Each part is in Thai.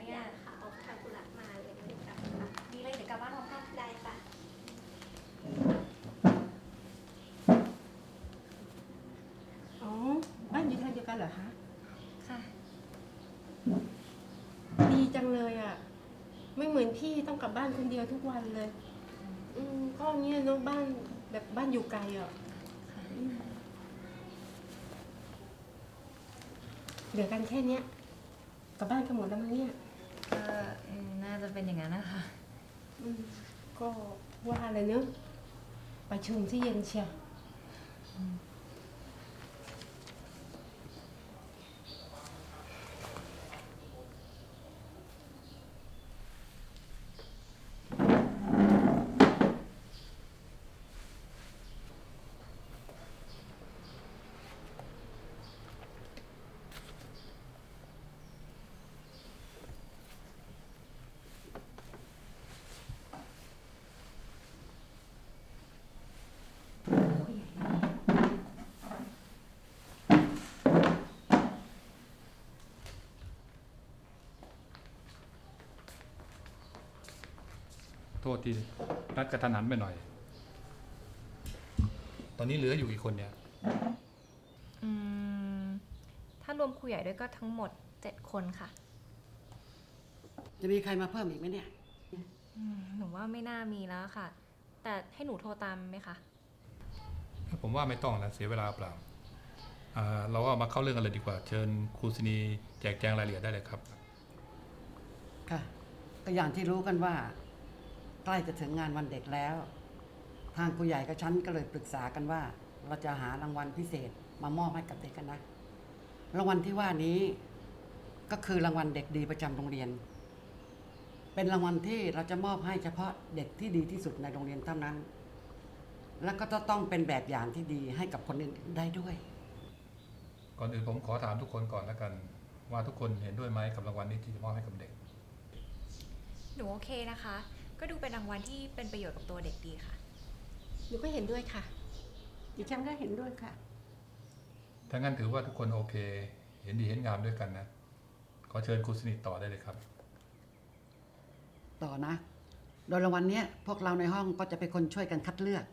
เนี่ยค่ะออกทงกุระมาเลยไม่ะด้กลับมามีอะไรเดี๋ยวกลับบ้านพร้อมกันได้ปะอ๋อบ้านอยู่ทางเดียวกันเหรอคะ ค่ะดีจังเลยอะ ไม่เหมือนพี่ต้องกลับบ้านคนเดียวทุกวันเลย อืมก็อเนี่ยเนอะบ้านแบบบ้านอยู่ไกลอะอืมเหลือกันแค่เนี้ยกลับบ้านกันหมดแล้วมั้งเนี่ย จะเป็นอย่างนั้นนะคะ อืมก็ว่าเลยเนอะประชุมที่เย็นเชียว โทษทีนัดกระทันหันไปหน่อย ตอนนี้เหลืออยู่กี่คนเนี่ยอืมถ้ารวมครูใหญ่ด้วยก็ทั้งหมด7คนค่ะจะมีใครมาเพิ่มอีกไหมเนี่ย อืมหนูว่าไม่น่ามีแล้วค่ะ แต่ให้หนูโทรตามไหมคะผมว่าไม่ต้องนะเสียเวลาเปล่าอ่าเราก็มาเข้าเรื่องกันเลยดีกว่า เชิญครูซินีแจกแจงรายละเอียดได้เลยครับ ค่ะก็อย่างที่รู้กันว่า ใกล้จะถึงงานวันเด็กแล้ว ทางครูใหญ่กับฉันก็เลยปรึกษากันว่า เราจะหารางวัลพิเศษมามอบให้กับเด็กกันนะ รางวัลที่ว่านี้ก็คือรางวัลเด็กดีประจำโรงเรียน เป็นรางวัลที่เราจะมอบให้เฉพาะเด็กที่ดีที่สุดในโรงเรียนเท่านั้น แล้วก็ต้องเป็นแบบอย่างที่ดีให้กับคนอื่นๆได้ด้วย ก่อนอื่นผมขอถามทุกคนก่อนแล้วกัน ว่าทุกคนเห็นด้วยไหมกับรางวัลนี้ที่จะมอบให้กับเด็ก หนูโอเคนะคะ ก็ดูเป็นรางวัลที่เป็นประโยชน์กับตัวเด็กดีค่ะ หนูก็เห็นด้วยค่ะ ดิฉันก็เห็นด้วยค่ะ ถ้างั้นถือว่าทุกคนโอเค เห็นดีเห็นงามด้วยกันนะ ขอเชิญครูสนิทต่อได้เลยครับ ต่อนะ โดยรางวัลเนี้ยพวกเราในห้องก็จะเป็นคนช่วยกันคัดเลือก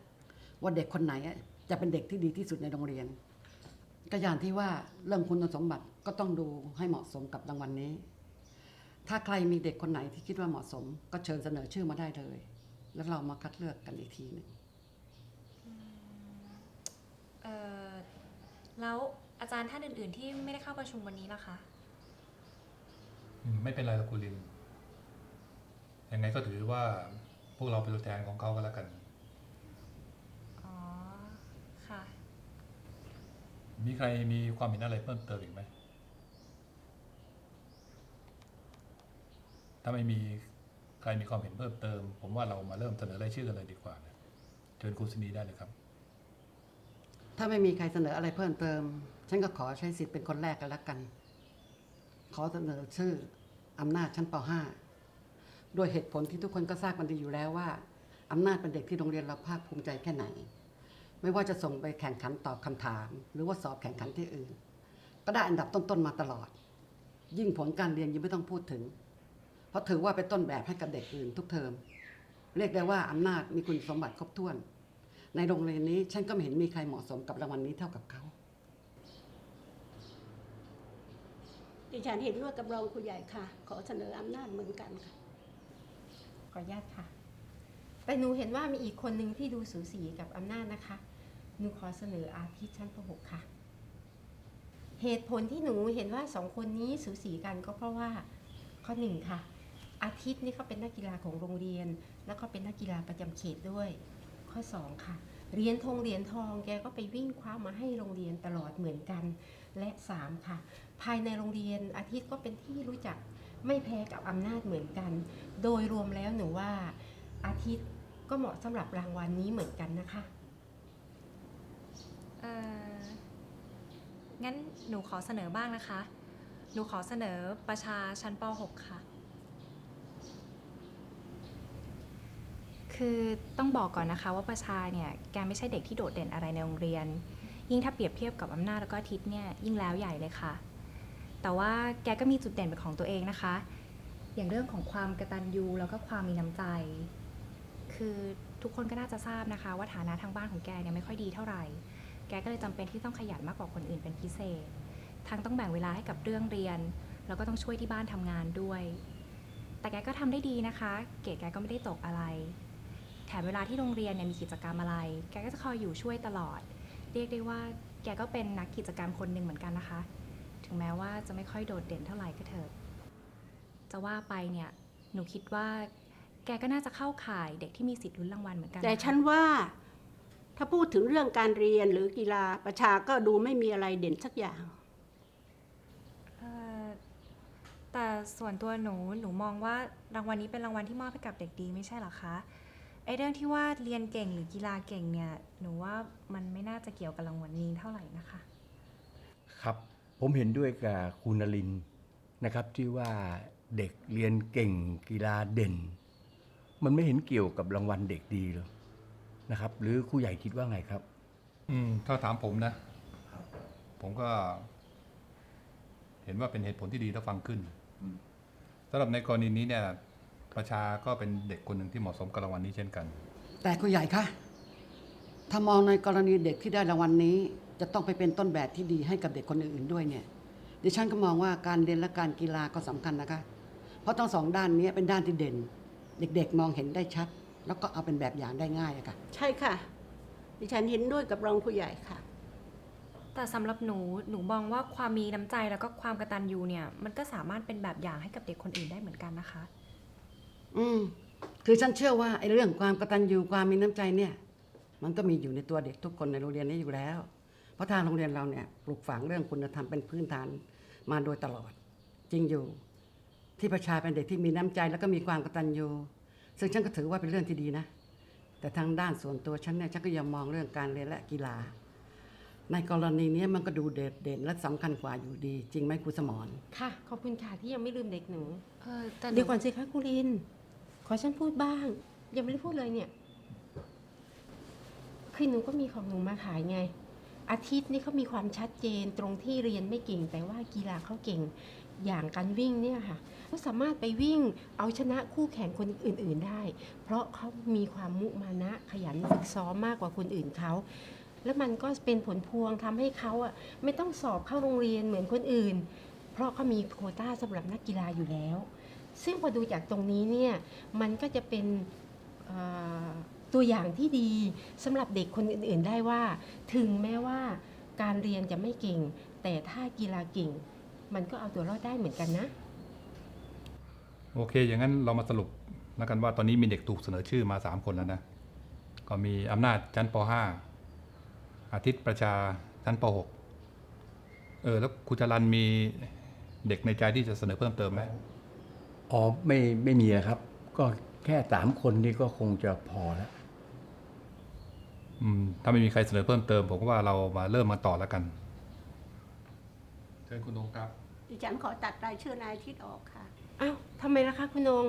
ว่าเด็กคนไหนอะจะเป็นเด็กที่ดีที่สุดในโรงเรียน ก็อย่างที่ว่าเรื่องคุณสมบัติก็ต้องดูให้เหมาะสมกับรางวัลนี้ ถ้าใครมีเด็กคนไหนที่คิดว่าเหมาะสม ก็เชิญเสนอชื่อมาได้เลย แล้วเรามาคัดเลือกกันอีกทีหนึงเอ่อแล้วอาจารย์ท่านอื่น ๆ ที่ไม่ได้เข้าประชุมวันนี้ล่ะคะ อืมไม่เป็นไรหรอกคุณลิน ยังไงก็ถือว่าพวกเราเป็นตัวแทนของเขาก็แล้วกัน อ๋อ ค่ะ มีใครมีความเห็นอะไรเพิ่มเติมอีกไหม ถ้าไม่มีใครมีความเห็นเพิ่มเติม ผมว่าเรามาเริ่มเสนอรายชื่อกันเลยดีกว่านะเชิญครูสนีได้เลยครับ ถ้าไม่มีใครเสนออะไรเพิ่มเติม ฉันก็ขอใช้สิทธิ์เป็นคนแรกกันแล้วกัน ขอเสนอชื่ออำนาจชั้นป .5 ด้วยเหตุผลที่ทุกคนก็ทราบกันดีอยู่แล้วว่าอำนาจเป็นเด็กที่โรงเรียนเราภาคภูมิใจแค่ไหน ไม่ว่าจะส่งไปแข่งขันตอบคำถาม หรือว่าสอบแข่งขันที่อื่น ก็ได้อันดับต้นๆมาตลอด ยิ่งผลการเรียนยิ่งไม่ต้องพูดถึง เพราะถือว่าเป็นต้นแบบให้กับเด็กอื่นทุกเทอม เรียกได้ว่าอำนาจมีคุณสมบัติครบถ้วน ในโรงเรียนนี้ฉันก็ไม่เห็นมีใครเหมาะสมกับรางวัลนี้เท่ากับเขา ดิฉันเห็นด้วยกับรองครูใหญ่ค่ะ ขอเสนออำนาจเหมือนกันค่ะ ขออนุญาตค่ะ แต่หนูเห็นว่ามีอีกคนหนึ่งที่ดูสูสีกับอำนาจนะคะ หนูขอเสนออาทิตย์ชั้นป .6 ค่ะ เหตุผลที่หนูเห็นว่าสองคนนี้สูสีกันก็เพราะว่าข้อหนึ่งค่ะ อาทิตย์นี่เขาเป็นนักกีฬาของโรงเรียน แล้วก็เป็นนักกีฬาประจำเขตด้วย ข้อสองค่ะเหรียญทองเหรียญทองแกก็ไปวิ่งคว้ามาให้โรงเรียนตลอดเหมือนกัน และสามค่ะ ภายในโรงเรียนอาทิตย์ก็เป็นที่รู้จักไม่แพ้กับอำนาจเหมือนกัน โดยรวมแล้วหนูว่าอาทิตย์ก็เหมาะสำหรับรางวัลนี้เหมือนกันนะคะเอองั้นหนูขอเสนอบ้างนะคะ หนูขอเสนอประชาชั้นป .6 ค่ะ คือต้องบอกก่อนนะคะว่าประชาเนี่ยแกไม่ใช่เด็กที่โดดเด่นอะไรในโรงเรียน ยิ่งถ้าเปรียบเทียบกับอำนาจแล้วก็ทิตย์เนี่ยยิ่งแล้วใหญ่เลยค่ะ แต่ว่าแกก็มีจุดเด่นเป็นของตัวเองนะคะ อย่างเรื่องของความกระตัญญูแล้วก็ความมีน้ำใจ คือทุกคนก็น่าจะทราบนะคะ ว่าฐานะทางบ้านของแกเนี่ยไม่ค่อยดีเท่าไหร่ แกก็เลยจำเป็นที่ต้องขยันมากกว่าคนอื่นเป็นพิเศษ ทั้งต้องแบ่งเวลาให้กับเรื่องเรียน แล้วก็ต้องช่วยที่บ้านทำงานด้วย แต่แกก็ทำได้ดีนะคะ เกรดแกก็ไม่ได้ตกอะไร แถมเวลาที่โรงเรียนเนี่ยมีกิจกรรมอะไร แกก็จะคอยอยู่ช่วยตลอด เรียกได้ว่าแกก็เป็นนักกิจกรรมคนหนึ่งเหมือนกันนะคะ ถึงแม้ว่าจะไม่ค่อยโดดเด่นเท่าไหร่ก็เถิดจะว่าไปเนี่ย หนูคิดว่า แกก็น่าจะเข้าข่ายเด็กที่มีสิทธิ์ลุ้นรางวัลเหมือนกันแต่นะคะฉันว่าถ้าพูดถึงเรื่องการเรียนหรือกีฬาประชาก็ดูไม่มีอะไรเด่นสักอย่าง เอ่อแต่ส่วนตัวหนูหนูมองว่ารางวัลนี้เป็นรางวัลที่มอบให้กับเด็กดีไม่ใช่เหรอคะ ไอเรื่องที่ว่าเรียนเก่งหรือกีฬาเก่งเนี่ย หนูว่ามันไม่น่าจะเกี่ยวกับรางวัลนี้เท่าไหร่นะคะ ครับ ผมเห็นด้วยกับคุณนลินทร์นะครับที่ว่าเด็กเรียนเก่งกีฬาเด่น มันไม่เห็นเกี่ยวกับรางวัลเด็กดีเลยนะครับ หรือครูใหญ่คิดว่าไงครับ อืมถ้าถามผมนะ ผมก็ เห็นว่าเป็นเหตุผลที่ดีและฟังขึ้นสำหรับในกรณีนี้เนี่ย ประชาก็เป็นเด็กคนหนึ่งที่เหมาะสมกับรางวัลนี้เช่นกัน แต่ครูใหญ่คะถ้ามองในกรณีเด็กที่ได้รางวัลนี้ จะต้องไปเป็นต้นแบบที่ดีให้กับเด็กคนอื่นๆด้วยเนี่ยดิฉันก็มองว่าการเรียนและการกีฬาก็สำคัญนะคะ เพราะทั้งสองด้านนี้เป็นด้านที่เด่น เด็กๆ มองเห็นได้ชัด แล้วก็เอาเป็นแบบอย่างได้ง่ายอะค่ะ ใช่ค่ะ ดิฉันเห็นด้วยกับรองผู้ใหญ่ค่ะ แต่สำหรับหนู หนูมองว่าความมีน้ำใจแล้วก็ความกตัญญูเนี่ย มันก็สามารถเป็นแบบอย่างให้กับเด็กคนอื่นได้เหมือนกันนะคะ อืมคือฉันเชื่อว่าไอ้เรื่องความกตัญญูความมีน้ำใจเนี่ย มันก็มีอยู่ในตัวเด็กทุกคนในโรงเรียนนี้อยู่แล้ว เพราะทางโรงเรียนเราเนี่ยปลูกฝังเรื่องคุณธรรมเป็นพื้นฐานมาโดยตลอด จริงอยู่ ที่ประชาเป็นเด็กที่มีน้ำใจแล้วก็มีความกตัญญูซึ่งฉันก็ถือว่าเป็นเรื่องที่ดีนะ แต่ทางด้านส่วนตัวฉันเนี่ยฉันก็ยังมองเรื่องการเรียนและกีฬา ในกรณีนี้มันก็ดูเด่นเด่นและสำคัญกว่าอยู่ดี จริงไหมครูสมร ค่ะ ขอบคุณค่ะที่ยังไม่ลืมเด็กหนู เออแต่หเดี๋ยวก่อนสิคะครูลิน ขอฉันพูดบ้าง ยังไม่ได้พูดเลยเนี่ย คือหนูก็มีของหนูมาขายไง อาทิตย์นี่เขามีความชัดเจนตรงที่เรียนไม่เก่ง แต่ว่ากีฬาเขาเก่ง อย่างการวิ่งเนี่ยค่ะเขาสามารถไปวิ่งเอาชนะคู่แข่งคนอื่น ๆได้ เพราะเขามีความมุมานะขยันฝึกซ้อมมากกว่าคนอื่นเขาแล้วมันก็เป็นผลพวงทำให้เขาอะไม่ต้องสอบเข้าโรงเรียนเหมือนคนอื่น เพราะเขามีโคต้าสำหรับนักกีฬาอยู่แล้ว ซึ่งพอดูจากตรงนี้เนี่ยมันก็จะเป็นตัวอย่างที่ดีสำหรับเด็กคนอื่น ๆ ได้ว่า ถึงแม้ว่าการเรียนจะไม่เก่ง แต่ถ้ากีฬาเก่ง มันก็เอาตัวรอดได้เหมือนกันนะ โอเค อย่างนั้นเรามาสรุปแล้วกันว่าตอนนี้มีเด็กถูกเสนอชื่อมาสามคนแล้วนะ ก็มีอำนาจชั้นป .5 อาทิตย์ประชาชั้นป .6 เออแล้วครูจรันมีเด็กในใจที่จะเสนอเพิ่มเติมไหม อ๋อไม่ไม่มีอะครับ ก็แค่สามคนนี้ก็คงจะพอแล้ว อืมถ้าไม่มีใครเสนอเพิ่มเติม ผมก็ว่าเรามาเริ่มมาต่อแล้วกัน เชิญคุณดงครับ ดิฉันขอตัดรายชื่อนายอาทิตย์ออกค่ะ อ้าวทำไมล่ะคะคุณนง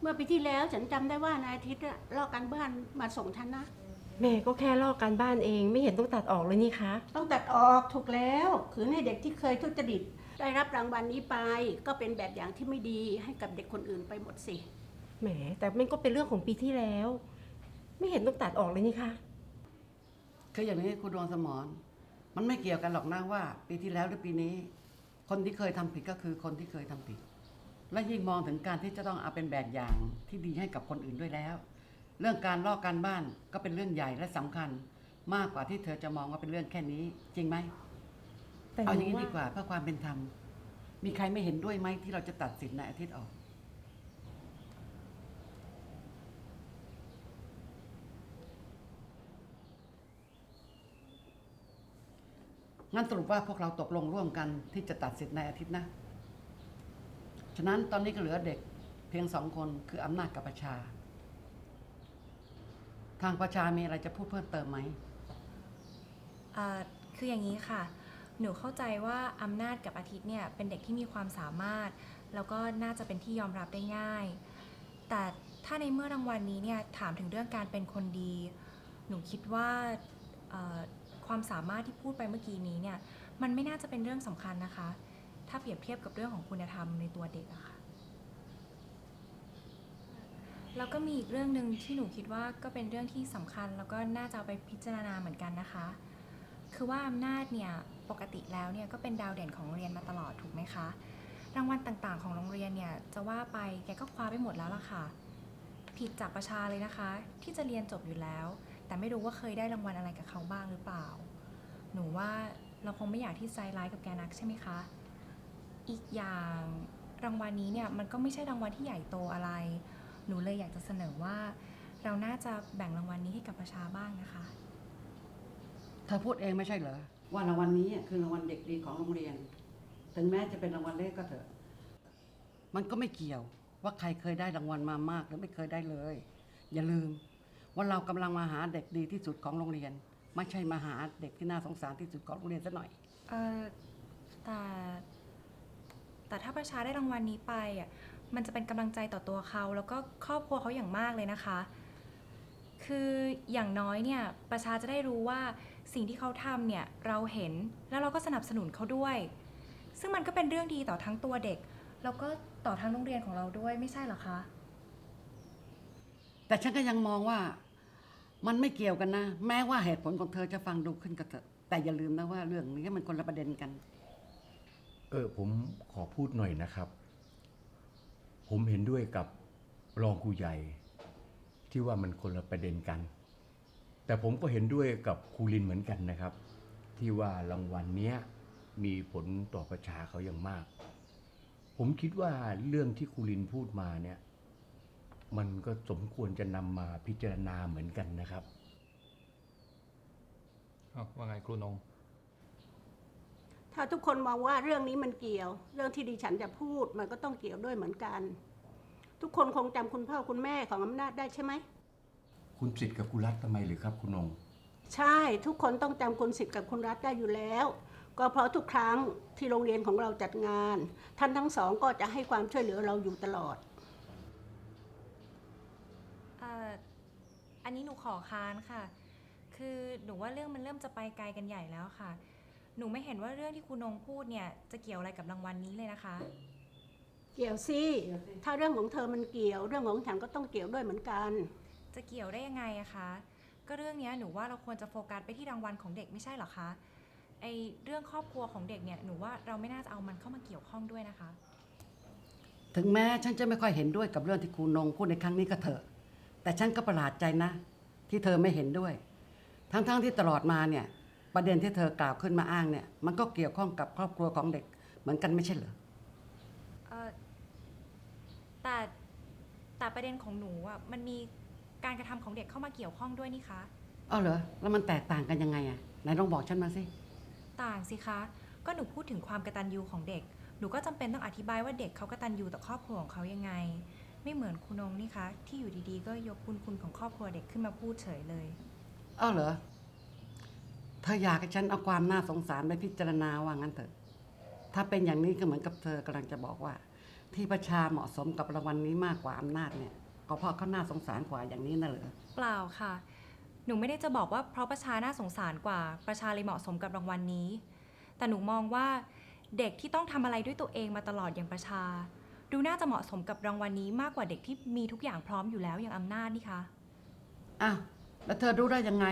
เมื่อปีที่แล้วฉันจำได้ว่านายอาทิตย์อะลอกการบ้านมาส่งฉันนะ แม่ก็แค่ลอกการบ้านเองไม่เห็นต้องตัดออกเลยนี่คะ ต้องตัดออกถูกแล้ว คือให้เด็กที่เคยทุจริต ได้รับรางวัลนี้ไปก็เป็นแบบอย่างที่ไม่ดีให้กับเด็กคนอื่นไปหมดสิ แหม แต่มันก็เป็นเรื่องของปีที่แล้ว ไม่เห็นต้องตัดออกเลยนี่คะคืออย่างนี้ครูดวงสมรมันไม่เกี่ยวกันหรอกนะว่า ปีที่แล้วหรือปีนี้ คนที่เคยทำผิดก็คือคนที่เคยทำผิด และยิ่งมองถึงการที่จะต้องเอาเป็นแบบอย่างที่ดีให้กับคนอื่นด้วยแล้ว เรื่องการลอกการบ้านก็เป็นเรื่องใหญ่และสำคัญ มากกว่าที่เธอจะมองว่าเป็นเรื่องแค่นี้ จริงไหม แต่หเอาอนูย่างนี้ว่าดีกว่าเพื่อความเป็นธรรม มีใครไม่เห็นด้วยไหมที่เราจะตัดสินในอาทิตย์ออก งั้นสรุปว่าพวกเราตกลงร่วมกันที่จะตัดสิทธิ์ในอาทิตย์นะ ฉะนั้นตอนนี้ก็เหลือเด็กเพียงสองคนคืออำนาจกับประชา ทางประชามีอะไรจะพูดเพิ่มเติมไหมเอ่อคืออย่างนี้ค่ะ หนูเข้าใจว่าอำนาจกับอาทิตย์เนี่ยเป็นเด็กที่มีความสามารถ แล้วก็น่าจะเป็นที่ยอมรับได้ง่าย แต่ถ้าในเมื่อรางวัลนี้เนี่ยถามถึงเรื่องการเป็นคนดี หนูคิดว่าความสามารถที่พูดไปเมื่อกี้นี้เนี่ยมันไม่น่าจะเป็นเรื่องสำคัญนะคะ ถ้าเปรียบเทียบกับเรื่องของคุณธรรมในตัวเด็กอะค่ะแล้วก็มีอีกเรื่องหนึ่งที่หนูคิดว่าก็เป็นเรื่องที่สำคัญ แล้วก็น่าจะเอาไปพิจารณาเหมือนกันนะคะ คือว่าอำนาจเนี่ย ปกติแล้วเนี่ยก็เป็นดาวเด่นของโรงเรียนมาตลอดถูกไหมคะ รางวัลต่างๆ ของโรงเรียนเนี่ยจะว่าไปแกก็คว้าไปหมดแล้วล่ะค่ะ ผิดจากประชาเลยนะคะ ที่จะเรียนจบอยู่แล้ว แต่ไม่รู้ว่าเคยได้รางวัลอะไรกับเขาบ้างหรือเปล่า หนูว่าเราคงไม่อยากที่ใจร้ายกับแกนักใช่ไหมคะ อีกอย่างรางวัลนี้เนี่ยมันก็ไม่ใช่รางวัลที่ใหญ่โตอะไร หนูเลยอยากจะเสนอว่า เราน่าจะแบ่งรางวัลนี้ให้กับประชาบ้างนะคะ เธอพูดเองไม่ใช่เหรอ ว่ารางวัลนี้คือรางวัลเด็กดีของโรงเรียน ถึงแม้จะเป็นรางวัลเล็กก็เถอะ มันก็ไม่เกี่ยวว่าใครเคยได้รางวัลมามากหรือไม่เคยได้เลย อย่าลืมว่าเรากำลังมาหาเด็กดีที่สุดของโรงเรียน ไม่ใช่มาหาเด็กที่น่าสงสารที่สุดของโรงเรียนซะหน่อยเออแต่แต่ถ้าประชาได้รางวัลนี้ไปอะมันจะเป็นกำลังใจต่อตัวเขา แล้วก็ครอบครัวเขาอย่างมากเลยนะคะ คืออย่างน้อยเนี่ยประชาจะได้รู้ว่า สิ่งที่เขาทำเนี่ยเราเห็นแล้วเราก็สนับสนุนเขาด้วย ซึ่งมันก็เป็นเรื่องดีต่อทั้งตัวเด็ก แล้วก็ต่อทั้งโรงเรียนของเราด้วยไม่ใช่เหรอคะ แต่ฉันก็ยังมองว่ามันไม่เกี่ยวกันนะ แม้ว่าเหตุผลของเธอจะฟังดูขึ้นก็เถอะแต่อย่าลืมนะว่าเรื่องนี้มันคนละประเด็นกัน เออผมขอพูดหน่อยนะครับ ผมเห็นด้วยกับรองครูใหญ่ ที่ว่ามันคนละประเด็นกัน แต่ผมก็เห็นด้วยกับครูลินเหมือนกันนะครับ ที่ว่ารางวัลเนี้ยมีผลต่อประชาเขาอย่างมาก ผมคิดว่าเรื่องที่ครูลินพูดมาเนี่ย มันก็สมควรจะนำมาพิจารณาเหมือนกันนะครับ อ้าวว่าไงครูนง ถ้าทุกคนมองว่าเรื่องนี้มันเกี่ยว เรื่องที่ดิฉันจะพูดมันก็ต้องเกี่ยวด้วยเหมือนกัน ทุกคนคงจำคุณพ่อคุณแม่ของอำนาจได้ใช่ไหม คุณสิทธิ์กับคุณรัฐทำไมหรือครับคุณนงใช่ทุกคนต้องจำคุณสิทธิ์กับคุณรัฐได้อยู่แล้ว ก็เพราะทุกครั้งที่โรงเรียนของเราจัดงาน ท่านทั้งสองก็จะให้ความช่วยเหลือเราอยู่ตลอด เอ่ออันนี้หนูขอค้านค่ะ คือหนูว่าเรื่องมันเริ่มจะไปไกลกันใหญ่แล้วค่ะ หนูไม่เห็นว่าเรื่องที่คุณนงพูดเนี่ยจะเกี่ยวอะไรกับรางวัลนี้เลยนะคะ เกี่ยวสิถ้าเรื่องของเธอมันเกี่ยว เรื่องของฉันก็ต้องเกี่ยวด้วยเหมือนกัน จะเกี่ยวได้ยังไงอะคะ ก็เรื่องเนี้ยหนูว่าเราควรจะโฟกัสไปที่รางวัลของเด็กไม่ใช่เหรอคะ ไอเรื่องครอบครัวของเด็กเนี่ยหนูว่าเราไม่น่าจะเอามันเข้ามาเกี่ยวข้องด้วยนะคะ ถึงแม้ฉันจะไม่ค่อยเห็นด้วยกับเรื่องที่ครูนงพูดในครั้งนี้ก็เถอะ แต่ฉันก็ประหลาดใจนะ ที่เธอไม่เห็นด้วย ทั้งๆที่ตลอดมาเนี่ย ประเด็นที่เธอกล่าวขึ้นมาอ้างเนี่ย มันก็เกี่ยวข้องกับครอบครัวของเด็กเหมือนกันไม่ใช่เหรอ เออแต่แต่ประเด็นของหนูอะมันมี การกระทำของเด็กเข้ามาเกี่ยวข้องด้วยนี่คะ เอาเหรอ แล้วมันแตกต่างกันยังไงอะไหนลองบอกฉันมาสิ ต่างสิคะ ก็หนูพูดถึงความกตัญญูของเด็ก หนูก็จำเป็นต้องอธิบายว่าเด็กเขากตัญญูต่อครอบครัวของเขายังไง ไม่เหมือนคุณนงนี่คะ ที่อยู่ดีๆ ก็ยกคุณคุณของครอบครัวเด็กขึ้นมาพูดเฉยเลย เอาเหรอ เธออยากให้ฉันเอาความน่าสงสารไปพิจารณาว่างั้นเถอะ ถ้าเป็นอย่างนี้ก็เหมือนกับเธอกำลังจะบอกว่า ที่ประชาเหมาะสมกับรางวัลนี้มากกว่าอำนาจเนี่ย ก็เพราะเขาน่าสงสารกว่าอย่างนี้น่ะเหรอเปล่าค่ะ หนูไม่ได้จะบอกว่าเพราะประชาน่าสงสารกว่าประชาเลยเหมาะสมกับรางวัลนี้ แต่หนูมองว่าเด็กที่ต้องทำอะไรด้วยตัวเองมาตลอดอย่างประชา ดูน่าจะเหมาะสมกับรางวัลนี้มากกว่าเด็กที่มีทุกอย่างพร้อมอยู่แล้วอย่างอำนาจนี่คะ อ้าวแล้วเธอรู้ได้ยังไง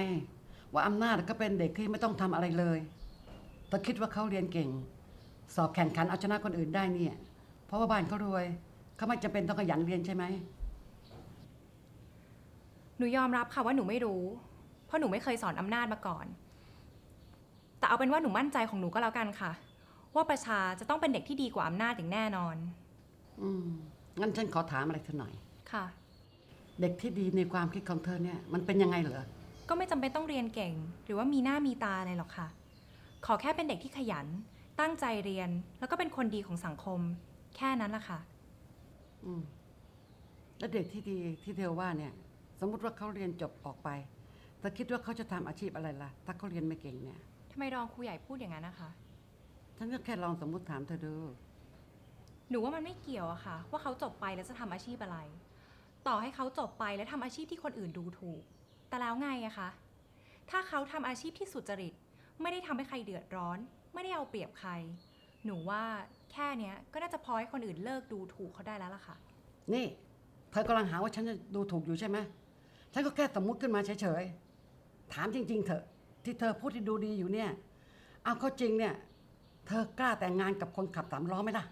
ว่าอำนาจก็เป็นเด็กที่ไม่ต้องทำอะไรเลยเธอคิดว่าเขาเรียนเก่ง สอบแข่งขันเอาชนะคนอื่นได้เนี่ย เพราะว่าบ้านเขารวยเขาไม่จำเป็นต้องขยันเรียนใช่ไหม หนูยอมรับค่ะว่าหนูไม่รู้ เพราะหนูไม่เคยสอนอำนาจมาก่อน แต่เอาเป็นว่าหนูมั่นใจของหนูก็แล้วกันค่ะ ว่าประชาจะต้องเป็นเด็กที่ดีกว่าอำนาจอย่างแน่นอน อืมงั้นฉันขอถามอะไรเธอหน่อย ค่ะ เด็กที่ดีในความคิดของเธอเนี่ย มันเป็นยังไงเหรอ ก็ไม่จำเป็นต้องเรียนเก่ง หรือว่ามีหน้ามีตาอะไรหรอกค่ะ ขอแค่เป็นเด็กที่ขยัน ตั้งใจเรียน แล้วก็เป็นคนดีของสังคม แค่นั้นละค่ะ อืม แล้วเด็กที่ดีที่เธอว่าเนี่ย สมมติว่าเขาเรียนจบออกไปเธอคิดว่าเขาจะทำอาชีพอะไรล่ะ ถ้าเขาเรียนไม่เก่งเนี่ย ทำไมรองครูใหญ่พูดอย่างนั้นนะคะ ฉันก็แค่ลองสมมติถามเธอดู หนูว่ามันไม่เกี่ยวอะค่ะ ว่าเขาจบไปแล้วจะทำอาชีพอะไร ต่อให้เขาจบไปแล้วทำอาชีพที่คนอื่นดูถูก แต่แล้วไงอะคะถ้าเขาทำอาชีพที่สุจริต ไม่ได้ทำให้ใครเดือดร้อน ไม่ได้เอาเปรียบใคร หนูว่าแค่เนี้ยก็น่าจะพอให้คนอื่นเลิกดูถูกเขาได้แล้วล่ะค่ะ นี่ เธอกำลังหาว่าฉันจะดูถูกอยู่ใช่ไหม ฉันก็แค่สมมติขึ้นมาเฉยๆ ถามจริง ๆ เถอะ ที่เธอพูดที่ดูดีอยู่เนี่ย เอาเข้าจริงเนี่ย เธอกล้าแต่งงานกับคนขับสามล้อไหมล่ะ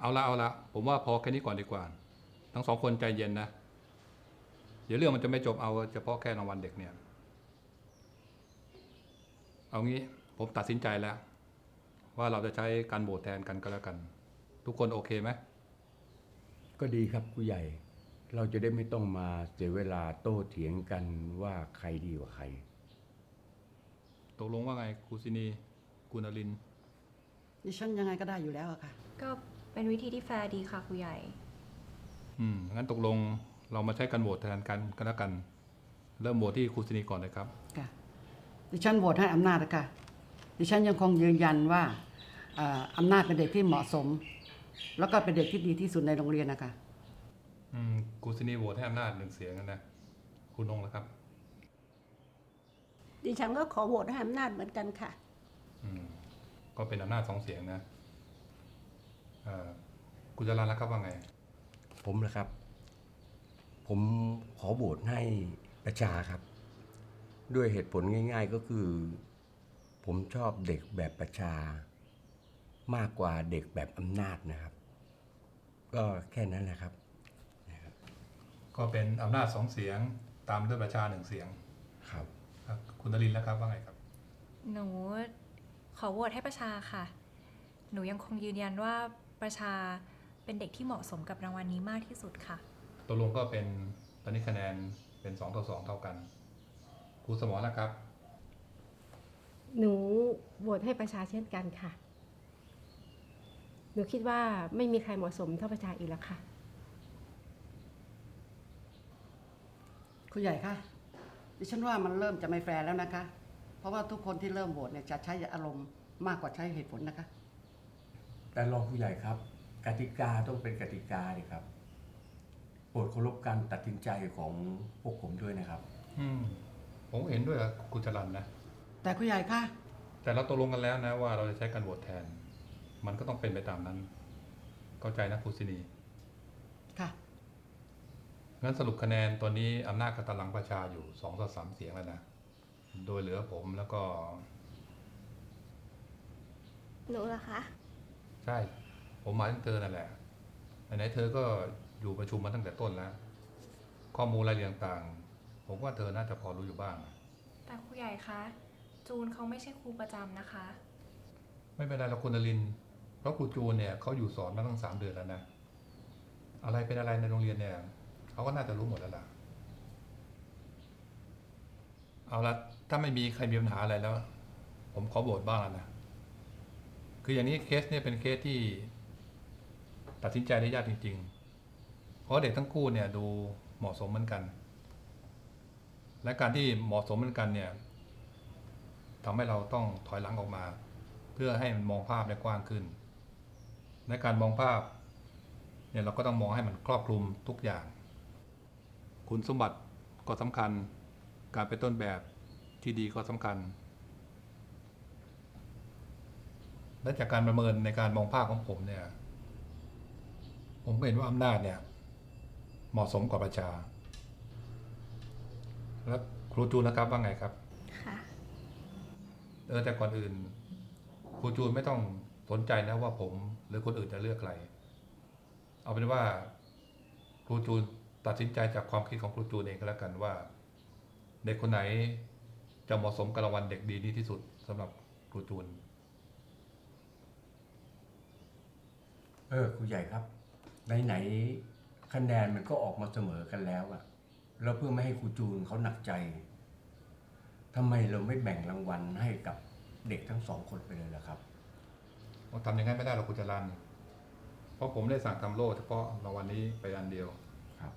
เอาละเอาละผมว่าพอแค่นี้ก่อนดีกว่า ทั้งสองคนใจเย็นนะ เดี๋ยวเรื่องมันจะไม่จบเอาเฉพาะแค่รางวัลเด็กเนี่ย เอางี้ผมตัดสินใจแล้ว ว่าเราจะใช้การโหวตแทนกันก็แล้วกัน ทุกคนโอเคไหม ก็ดีครับผู้ใหญ่ เราจะได้ไม่ต้องมาเสียเวลาโต้เถียงกันว่าใครดีกว่าใคร ตกลงว่าไงครูซินีกุณลินดิฉันยังไงก็ได้อยู่แล้วอะค่ะ ก็เป็นวิธีที่แฟร์ดีค่ะครูใหญ่ อืมงั้นตกลงเรามาใช้การโหวตแทนกันก็แล้วกัน เริ่มโหวตที่ครูซินีก่อนเลยครับ ค่ะ ดิฉันโหวตให้อำนาจนะคะดิฉันยังคงยืนยันว่าเอ่ออำนาจเป็นเด็กที่เหมาะสม แล้วก็เป็นเด็กที่ดีที่สุดในโรงเรียนนะคะอืมครูซินีโหวตให้อำนาจหนึ่งเสียงนะ คุณนงแล้วครับ ดิฉันก็ขอโหวตให้อำนาจเหมือนกันค่ะ อืมก็เป็นอำนาจสองเสียงนะเอ่อคุณจรันแล้วครับว่าไง ผมนะครับ ผมขอโหวตให้ประชาครับ ด้วยเหตุผลง่าย ๆก็คือ ผมชอบเด็กแบบประชา มากกว่าเด็กแบบอำนาจนะครับ ก็แค่นั้นแหละครับ ก็เป็นอำนาจสองเสียงตามด้วยประชาหนึ่งเสียงครับ ครับคุณนรินทร์แล้วครับว่าไงครับ หนูขอโหวตให้ประชาค่ะ หนูยังคงยืนยันว่าประชาเป็นเด็กที่เหมาะสมกับรางวัลนี้มากที่สุดค่ะ ตกลงก็เป็นตอนนี้คะแนนเป็นสองต่อสองเท่ากันครูสมรแล้วครับ หนูโหวตให้ประชาเช่นกันค่ะห นูคิดว่าไม่มีใครเหมาะสมเท่าประชาอีกแล้วค่ะ คุณใหญ่คะดิฉันว่ามันเริ่มจะไม่แฟร์แล้วนะคะ เพราะว่าทุกคนที่เริ่มโหวตเนี่ยจะใช้อารมณ์มากกว่าใช้เหตุผลนะคะ แต่รองผู้ใหญ่ครับ กติกาต้องเป็นกติกาดิครับโปรดเคารพการตัดสินใจของพวกผมด้วยนะครับ อืมผมเห็นด้วยกับคุณจรันนะ แต่คุณใหญ่คะแต่เราตกลงกันแล้วนะว่าเราจะใช้การโหวตแทน มันก็ต้องเป็นไปตามนั้น เข้าใจนะครูซินีค่ะงั้นสรุปคะแนนตอนนี้อำนาจกับตารางประชาอยู่สองต่อสามเสียงแล้วนะ โดยเหลือผมแล้วก็ หนูเหรอคะ ใช่ ผมหมายถึงเธอนั่นแหละไหนๆเธอก็อยู่ประชุมมาตั้งแต่ต้นแล้ว ข้อมูลรายละเอียดต่างๆ ผมว่าเธอน่าจะพอรู้อยู่บ้าง แต่ครูใหญ่คะ จูนเขาไม่ใช่ครูประจำนะคะ ไม่เป็นไรเราคุณนรินทร์ เพราะครูจูนเนี่ยเขาอยู่สอนมาตั้งสามเดือนแล้วนะ อะไรเป็นอะไรในโรงเรียนเนี่ยเขาก็น่าจะรู้หมดแล้วล่ะ เอาละถ้าไม่มีใครมีปัญหาอะไรแล้ว ผมขอโหวตบ้างแล้วนะ คืออย่างนี้เคสเนี่ยเป็นเคสที่ตัดสินใจได้ยากจริง ๆ เพราะเด็กทั้งคู่เนี่ยดูเหมาะสมเหมือนกัน และการที่เหมาะสมเหมือนกันเนี่ยทำให้เราต้องถอยหลังออกมา เพื่อให้มันมองภาพได้กว้างขึ้น ในการมองภาพเนี่ยเราก็ต้องมองให้มันครอบคลุมทุกอย่าง คุณสมบัติก็สำคัญ การเป็นต้นแบบที่ดีก็สำคัญ และจากการประเมินในการมองภาพของผมเนี่ย ผมก็เห็นว่าอำนาจเนี่ยเหมาะสมกว่าประชา แล้วครูจูนนะครับว่าไงครับค่ะเออแต่ก่อนอื่น ครูจูนไม่ต้องสนใจนะว่าผม หรือคนอื่นจะเลือกใคร เอาเป็นว่า ครูจูนตัดสินใจจากความคิดของครูจูนเองก็แล้วกันว่า เด็กคนไหนจะเหมาะสมกับรางวัลเด็กดีนี้ที่สุดสำหรับครูจูน เออครูใหญ่ครับ ไหนๆคะแนนมันก็ออกมาเสมอกันแล้วอะแล้วเพื่อไม่ให้ครูจูนเขาหนักใจทำไมเราไม่แบ่งรางวัลให้กับเด็กทั้งสองคนไปเลยล่ะครับ ทำอย่างนั้นไม่ได้หรอกคุณจรันเพราะผมได้สั่งทำโล่เฉพาะรางวัลนี้ไปอันเดียวครับ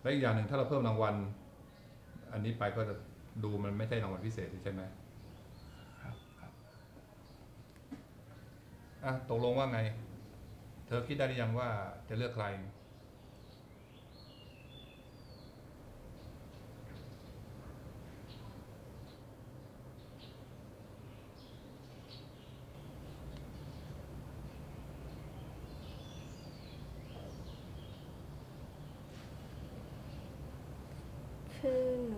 และอีกอย่างหนึ่งถ้าเราเพิ่มรางวัล อันนี้ไปก็จะดูมันไม่ใช่รางวัลพิเศษใช่ไหมครับครับอะตกลงว่าไง เธอคิดได้หรือยังว่าจะเลือกใคร คือหนู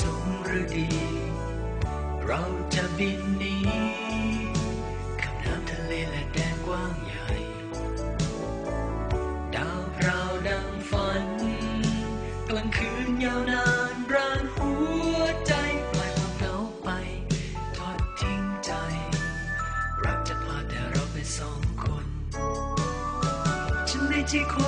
สมฤดี เราจะบินหนีข้ามน้ำทะเลและแดนกว้างใหญ่ ดาวพราวดังฝัน กลางคืนยาวนานรานหัวใจปล่อยความเหงาไป ทอดทิ้งใจ รักจะพาแต่เราไปสองคน ฉันไม่ใช่คน